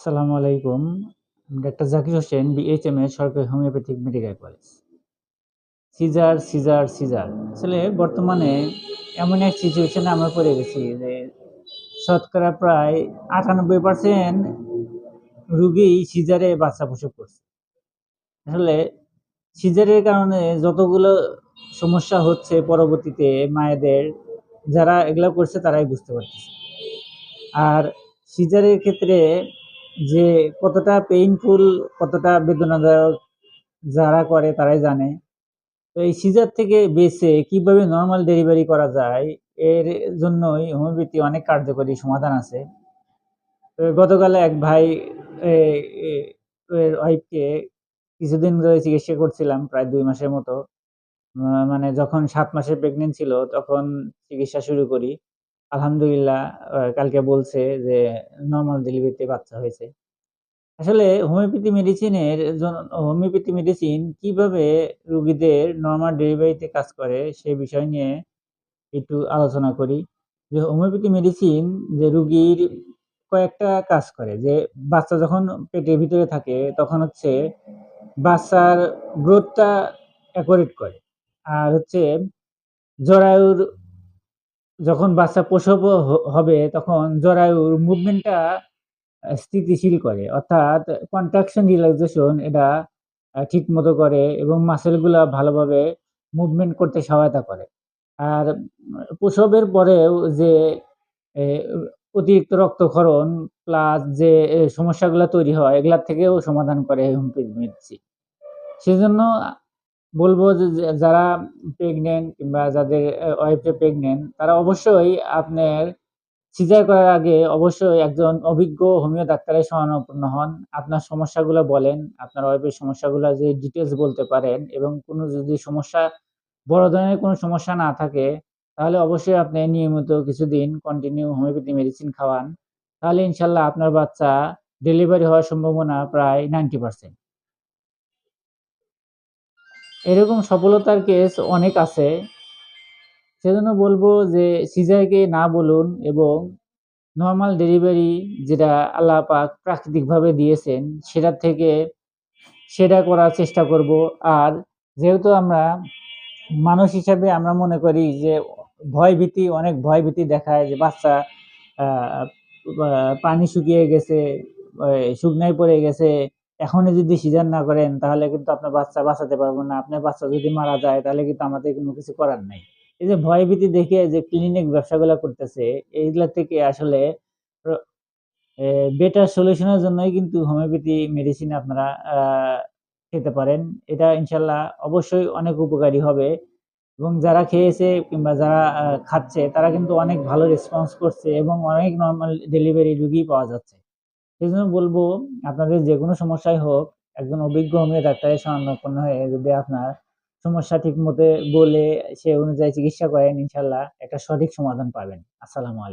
আসসালামু আলাইকুম। Doctor Zakir Hossain, BHMS সরকারি homeopathic medical college. Caesar, caesar, caesar. আসলে বর্তমানে এমন এক সিচুয়েশনে আমরা পড়ে গেছি যে শতকরা প্রায় আটানব্বই পার্সেন্ট রুগী সিজারে বাচ্চা প্রসব করছে। আসলে সিজারের কারণে যতগুলো সমস্যা হচ্ছে পরবর্তীতে মায়েদের, যারা এগুলো করছে তারাই বুঝতে পারতেছে। আর সিজারের ক্ষেত্রে যে কতটা পেইনফুল, কতটা বেদনাদায়ক যারা করে তারাই জানে। তো এই সিজার থেকে বেঁচে কীভাবে নর্মাল ডেলিভারি করা যায়, এর জন্যই হোমিওপ্যাথি অনেক কার্যকরী সমাধান আছে। গতকাল এক ভাই ওয়াইফকে কিছুদিন ধরে চিকিৎসা করছিলাম প্রায় দুই মাসের মতো। মানে যখন সাত মাসের প্রেগনেন্ট ছিল তখন চিকিৎসা শুরু করি। আলহামদুলিল্লাহ কালকে বলছে যে নর্মাল ডেলিভারিতে বাচ্চা হয়েছে। আসলে হোমিওপ্যাথি মেডিসিনের হোমিওপ্যাথি মেডিসিন কীভাবে রোগীদের নর্মাল ডেলিভারিতে কাজ করে সে বিষয় নিয়ে একটু আলোচনা করি। যে হোমিওপ্যাথি মেডিসিন যে রুগীর কয়েকটা কাজ করে, যে বাচ্চা যখন পেটের ভিতরে থাকে তখন হচ্ছে বাচ্চার গ্রোথটা অ্যাকুরেট করে। আর হচ্ছে জরায়ুর যখন বাচ্চা প্রসব হবে, তখন জরায়ুর মুভমেন্টটা স্থিতিশীল করে। অর্থাৎ কন্ট্রাকশন রিল্যাক্সেশন এটা ঠিক মতো করে এবং মাসলগুলা ভালোভাবে মুভমেন্ট করতে সহায়তা করে। আর প্রসবের পরেও যে অতিরিক্ত রক্তক্ষরণ প্লাস যে সমস্যাগুলো তৈরি হয়, এগুলার থেকেও সমাধান করে হোমিওপ্যাথি। সেজন্য বলব যে যারা প্রেগন্যান্ট কিংবা যাদের এ ওয়াইফরা প্রেগন্যান্ট তারা অবশ্যই আপনার সিজার করার আগে অবশ্যই একজন অভিজ্ঞ হোমিও ডাক্তারের শরণাপন্ন হন। আপনার সমস্যাগুলা বলেন, আপনার ওয়াইফের সমস্যাগুলা যে ডিটেলস বলতে পারেন এবং কোনো যদি সমস্যা বড় ধরনের কোনো সমস্যা না থাকে তাহলে অবশ্যই আপনি নিয়মিত কিছুদিন কন্টিনিউ হোমিওপ্যাথি মেডিসিন খাওয়ান। তাহলে ইনশাল্লাহ আপনার বাচ্চা ডেলিভারি হওয়ার সম্ভাবনা প্রায় 90% এরকম সফলতার কেস অনেক আছে। সেজন্য বলব যে সিজারকে না বলুন এবং নর্মাল ডেলিভারি যেটা আল্লাহ পাক প্রাকৃতিকভাবে দিয়েছেন সেটার থেকে সেটা করার চেষ্টা করব। আর যেহেতু আমরা মানুষ হিসাবে আমরা মনে করি যে ভয়-ভীতি অনেক ভয়-ভীতি দেখায় যে বাচ্চা পানি শুকিয়ে গেছে, শুকনায় পড়ে গেছে। এখনই যদি সিজার না করেন, তাহলে কিন্তু আপনার বাচ্চা বাঁচাতে পারব না। আপনার বাচ্চা যদি মারা যায়, তাহলে কিন্তু আমাদের কোনো কিছু করার নাই। এই যে ভয়-ভীতি দেখিয়ে যে ক্লিনিক ব্যবসাগুলা করতেছে, এইগুলা থেকে আসলে বেটার সলিউশন এর জন্যই কিন্তু হোমিওপ্যাথি মেডিসিন আপনারা খেতে পারেন। এটা ইনশাল্লাহ অবশ্যই অনেক উপকারী হবে এবং যারা খেয়েছে কিংবা যারা খাচ্ছে, তারা কিন্তু অনেক ভালো রেসপন্স করছে এবং অনেক নর্মাল ডেলিভারি রুগী পাওয়া যাচ্ছে। সেজন্য বলব, আপনাদের যে কোনো সমস্যাই হোক, একজন অভিজ্ঞ হোমিও ডাক্তারের শরণাপন্ন হয়ে যদি আপনার সমস্যা ঠিক মতে বলে সে অনুযায়ী চিকিৎসা করেন, ইনশাল্লাহ একটা সঠিক সমাধান পাবেন। আসসালামু আলাইকুম।